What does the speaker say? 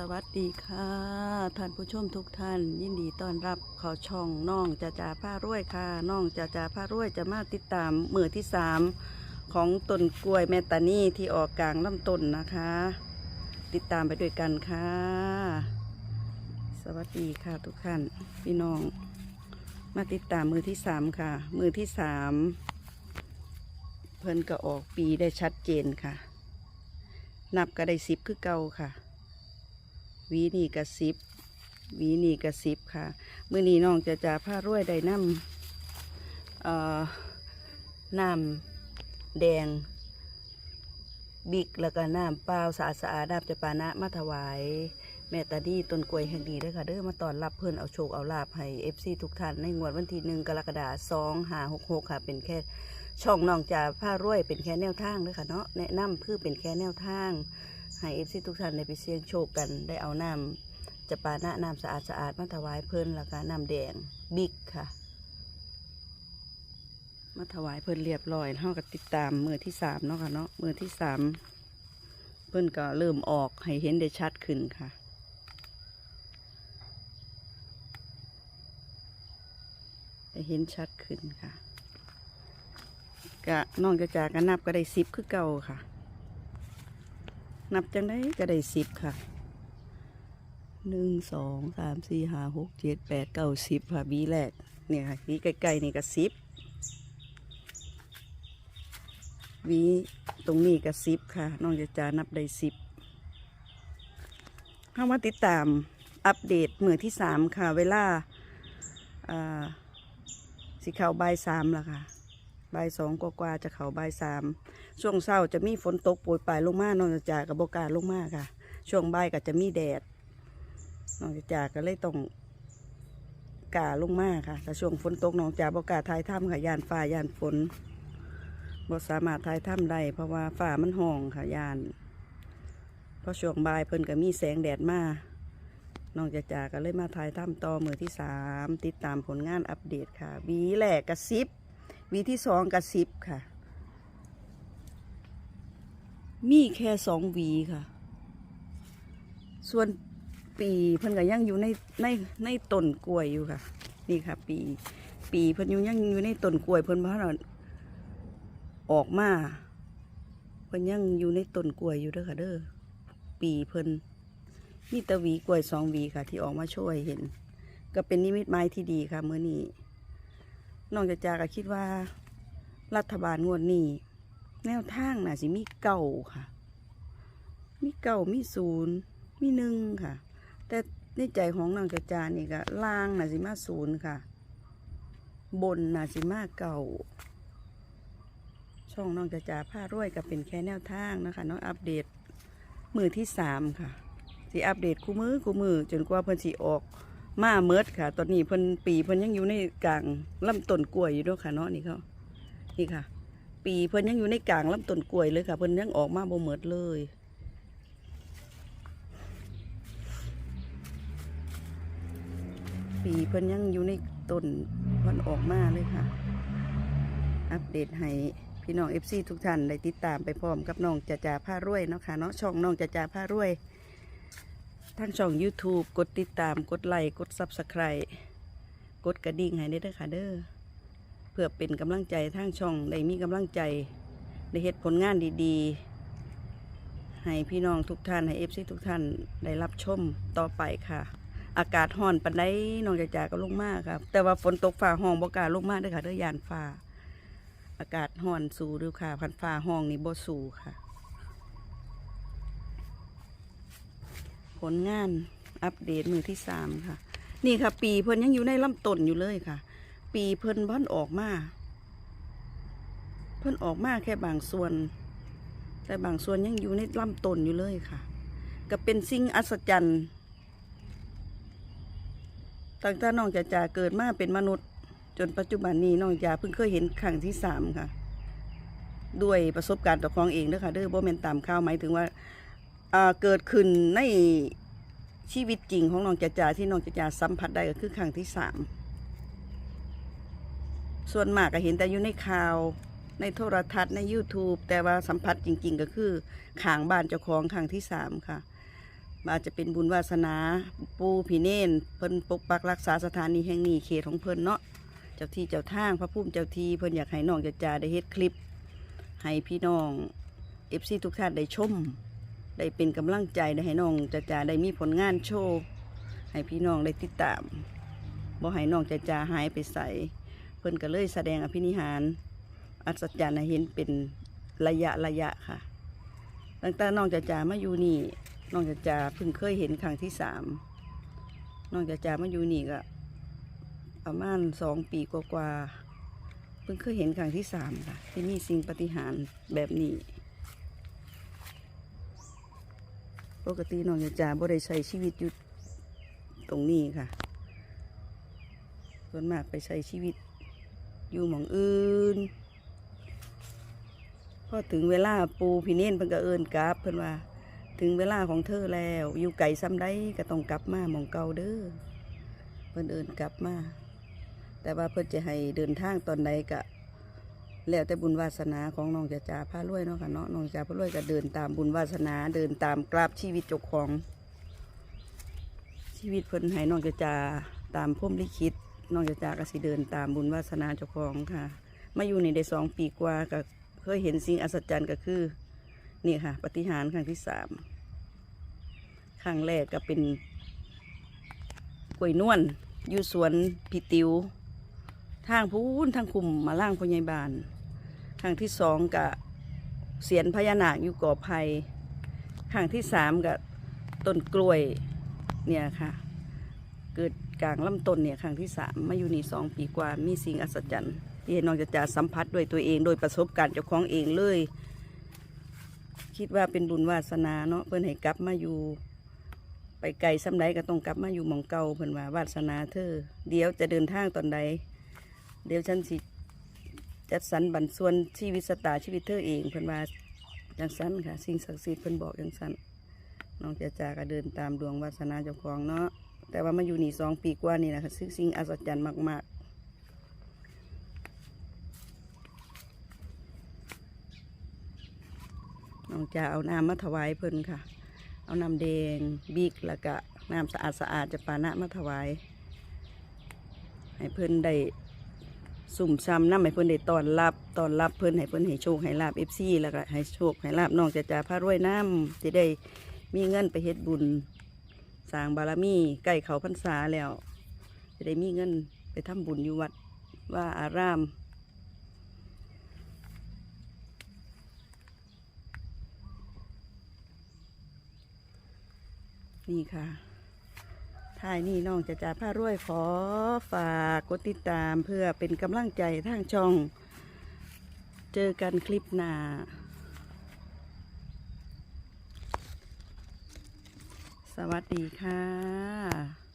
สวัสดีค่ะ ท่านผู้ชมทุกท่าน ยินดีต้อนรับเขอช่องน้องจ่าจ่าผ้ารวยค่ะน้องจ่าจ่าผ้ารวยจะมาติดตามมือที่สามของต้นกล้วยแมตานี่ที่ออกกลางลำต้นนะคะ ติดตามไปด้วยกันค่ะ สวัสดีค่ะทุกท่านพี่น้อง มาติดตามมือที่สามค่ะ มือที่สามเพิ่นก็ออกปีได้ชัดเจนค่ะ นับก็ได้สิบคือเก่าค่ะ วีนี่กระสิบวีนี่กระสิบค่ะมื่อนี้น้องจะจ่าผ้ารวยได้น้ำเอ่อน้ำแดง บิกแล้วก็น้ำเปล่าสะอาดสะอาดน้ำจะปานะมาถวาย แม่ตาดีต้นกล้วยแห่งดีด้อค่ะเด้อมาตอนรับเพื่อนเอาโชคเอาลาบให้เอฟซีทุกท่านในงวดวันที่หนึ่งกรกฎาคมสองหาหกหกค่ะเป็นแค่ช่องน้องจ่าผ้ารวยเป็นแค่แนวทางด้อค่ะเนาะแนะนำเพื่อเป็นแค่แนวทาง ให้เอฟซีทุกท่านได้ไปเสี่ยงโชคกันได้เอาน้ำจะปานะน้ำสะอาดสะอาดมาถวายเพิ่นแล้วก็น้ำแดงบิ๊กค่ะ มาถวายเพิ่นเรียบร้อยเท่ากับติดตามมือที่สามเนาะค่ะเนาะมือที่สามเพิ่นก็เริ่มออกให้เห็นได้ชัดขึ้นค่ะได้เห็นชัดขึ้นค่ะกะน้องจะจากกันนับก็ได้สิบคือเก่าค่ะ นับจังได้ก็ได้สิบค่ะหนึ่งสองสามสี่ห้าหกเจ็ดแปดเก้าสิบค่ะบีแรกเนี่ยค่ะบีใกล้ๆนี่ก็สิบบีตรงนี้ก็สิบค่ะ น้องจะจานับได้สิบเข้ามาติดตามอัปเดตมือที่สามค่ะ เวลาสิเข่าบ่ายสามละค่ะ บ่ายสองกว่าจะเข่าบ่ายสามช่วงเช้าจะมีฝนตกโปรยปลายลงมาน้องจากกับบกาลงมาค่ะ ช่วงบ่ายก็จะมีแดดน้องจากก็เลยต้องกาลงมาค่ะแต่ช่วงฝนตกน้องจากบกาทายถ้ำค่ะยานฟ้ายานฝนบ่สามารถทายถ้ำได้เพราะว่าฟ้ามันห้องค่ะยานเพราะช่วงบ่ายเพิ่นก็มีแสงแดดมาน้องจะจากก็เลยมาทายถ้ำต่อมือที่สามติดตามผลงานอัปเดตค่ะวีแรกกระซิบ วีที่สองกระซิบค่ะ มีแค่สองวีค่ะ ส่วนปีเพิ่นก็ยังอยู่ในในในต้นกล้วยอยู่ค่ะ นี่ค่ะ ปี ปีเพิ่นอยู่ยังอยู่ในต้นกล้วยเพิ่นเพราะเราออกมาเพิ่นยังอยู่ในต้นกล้วยอยู่เด้อค่ะเด้อปีเพิ่นมีตะวีกล้วยสองวีค่ะ ที่ออกมาช่วยเห็น ก็เป็นนิมิตหมายที่ดีค่ะเมื่อนี้ น้องจะจาก็คิดว่า รัฐบาลงวดนี้แนวทางน่ะสิมีเก่าค่ะ มีเก่ามีศูนย์มีหนึ่งค่ะ แต่ในใจของนางกระจานี่ก็ล่างน่ะสิมาศูนย์ค่ะ บนน่ะสิมาเก่า ช่องน้องกระจาผ้ารวยก็เป็นแค่แนวทางนะคะน้องอัปเดตมือที่สามค่ะสิอัปเดตคู่มือคู่มือจนกว่าเพิ่นสิออก มาเมิดค่ะ ตอนนี้เพิ่นปีเพิ่นยังอยู่ในกลางลำต้นกล้วยอยู่ด้วยค่ะเนาะนี่เขานี่ค่ะ ปีเพิ่นยังอยู่ในกลางลำต้นกล้วยเลยค่ะเพิ่นยังออกมาบ่เหมิดเลยปีเพิ่นยังอยู่ในต้นเพิ่นออกมาเลยค่ะ อัปเดตให้พี่น้องเอฟซีทุกท่านได้ติดตามไปพร้อมกับน้องจ่าจ่าผ้ารวยเนาะค่ะเนาะช่องน้องจ่าจ่าผ้ารวย ทางช่อง YouTube กดติดตามกดไลค์กด Subscribe กดกระดิ่งให้ได้ด้อค่ะเด้อเพื่อเป็นกำลังใจทางช่องได้มีกำลังใจได้เฮ็ดผลงานดีๆ ให้พี่น้องทุกท่านให้เอฟซีทุกท่านได้รับชมต่อไปค่ะ อากาศห่อนปันไดน้องจ่าจ่าก็ลงมากครับ แต่ว่าฝนตกฝ่าห้องบกาลงมาเด้อค่ะเด้อยานฟ้าอากาศห่อนสูดูค่ะพันฟ้าห้องนี่บ่สูค่ะ ผลงานอัปเดตมือที่สามค่ะ นี่ค่ะ ปีเพิ่นยังอยู่ในลำต้นอยู่เลยค่ะ ปีเพิ่นเพิ่นออกมา เพิ่นออกมาแค่บางส่วน แต่บางส่วนยังอยู่ในลำต้นอยู่เลยค่ะ ก็เป็นสิ่งอัศจรรย์ตั้งแต่น้องจะจ่าเกิดมาเป็นมนุษย์ จนปัจจุบันนี้น้องยาเพิ่งเคยเห็นครั้งที่สามค่ะ ด้วยประสบการณ์ต่อของเองเด้อค่ะเด้อบ่แม่นตามข่าวหมายถึงว่า เกิดขึ้นในชีวิตจริงของน้องจ่าจ่าที่น้องจ่าจ่าสัมผัสได้ก็คือครั้งที่สามส่วนมากก็เห็นแต่อยู่ในข่าวในโทรทัศน์ใน YouTube แต่ว่าสัมผัสจริง ๆ ก็คือขางบ้านเจ้าของครั้งที่สามค่ะอาจจะเป็นบุญวาสนา ปูผีเน่นเพิ่นปกปักรักษาสถานีแห่งนี้เขตของเพิ่นเนาะเจ้าที่เจ้าทางพระพุ่มเจ้าทีเพิ่นอยากให้น้องจะจาได้เฮ็ดคลิป ให้พี่น้องเอฟซีทุกท่านได้ชม ได้เป็นกำลังใจได้ให้น้องจะจาได้มีผลงานโชว์ให้พี่น้องได้ติดตามบ่ให้น้องจะจาหายไปใส่เพิ่นก็เลยแสดงอภินิหาร อัศจรรย์ให้เห็นเป็นระยะระยะค่ะตั้งแต่น้องจะจามาอยู่นี่น้องจะจาเพิ่งเคยเห็นครั้งที่สามน้องจะจามาอยู่นี่ก็ประมาณสองปีกว่าๆเพิ่งเคยเห็นครั้งที่สามค่ะที่มีสิ่งปฏิหารแบบนี้ ปกติน้องจะจาบ่ได้ใช้ชีวิตอยู่ตรงนี้ค่ะ ส่วนมากไปใช้ชีวิตอยู่หมองอื่น พอถึงเวลาปูพี่เน้นเพิ่นก็เอินกลับเพิ่นว่า ถึงเวลาของเธอแล้ว อยู่ไก่ซ้ำได้ก็ต้องกลับมาหมองเก่าเด้อเพิ่นเอินกลับมา แต่ว่าเพิ่นจะให้เดินทางตอนใดก็ แล้วแต่บุญวาสนาของน้องจะจ่าพารวยเนาะค่ะเนาะน้องจ่าพารวยก็เดินตามบุญวาสนาเดินตามกราบชีวิตเจ้าของ ชีวิตเพิ่นให้น้องจะจ่าตามพรหมลิขิตน้องจะจ่าก็สิเดินตามบุญวาสนาเจ้าของค่ะ มาอยู่ในได้สองปีกว่าก็เคยเห็นสิ่งอัศจรรย์ก็คือนี่ค่ะ ปฏิหารครั้งที่สามครั้งแรกก็เป็นกล้วยนวลอยู่สวนพิติวทางพูนทางคุมมาล่างพญายบาน รั้งที่สองกับเสียนพญานาคอยู่ก่อไผ่ครั้งที่สามกับต้นกล้วยเนี่ยค่ะ เกิดกลางลำต้นเนี่ยครั้งที่สามมาอยู่นี่สองปีกว่ามีสิ่งอัศจรรย์ที่น้องจะจะสัมผัสด้วยตัวเองโดยประสบการณ์เจ้าของเองเลย คิดว่าเป็นบุญวาสนาเนาะเพิ่อนให้กลับมาอยู่ ไปไกลซ้ำใดก็ต้องกลับมาอยู่หมองเก่าเพิ่อนว่าวาสนาเธอ เดี๋ยวจะเดินทางตอนใดเดี๋ยวฉันสิ จัดสรรบันส่วนชีวิตสตาชีวิตเธอเองเพิ่นว่าจังสันค่ะ สิ่งศักดิ์สิทธิ์เพิ่นบอกจังสันน้องจะจาก็เดินตามดวงวาสนาเจ้าของเนาะแต่ว่ามาอยู่นี่สองปีกว่านี่นะคะซึ่งสิ่งอัศจรรย์มาก ๆน้องจะเอาน้ำมาถวายเพิ่นค่ะ เอาน้ำแดงบิกแล้วก็น้ำสะอาดสะอาดๆจะปานะมาถวาย ให้เพิ่นได้ สุ่มซ้ำน้ำให้เพิ่นได้ตอนรับตอนรับเพิ่นให้เพิ่นให้โชคให้ลาบเอฟซีแล้วก็ให้โชคให้ลาบน้องจะจ่าพระรวยน้ำจะได้มีเงินไปเฮ็ดบุญสร้างบารมีใกล้เขาพรรษาแล้ว จะได้มีเงินไปทำบุญอยู่วัดว่าอาราม นี่ค่ะ ท้ายนี่น้องจะจ่าผ้ารวยขอฝากกดติดตามเพื่อเป็นกำลังใจทางช่อง เจอกันคลิปหน้าสวัสดีค่ะ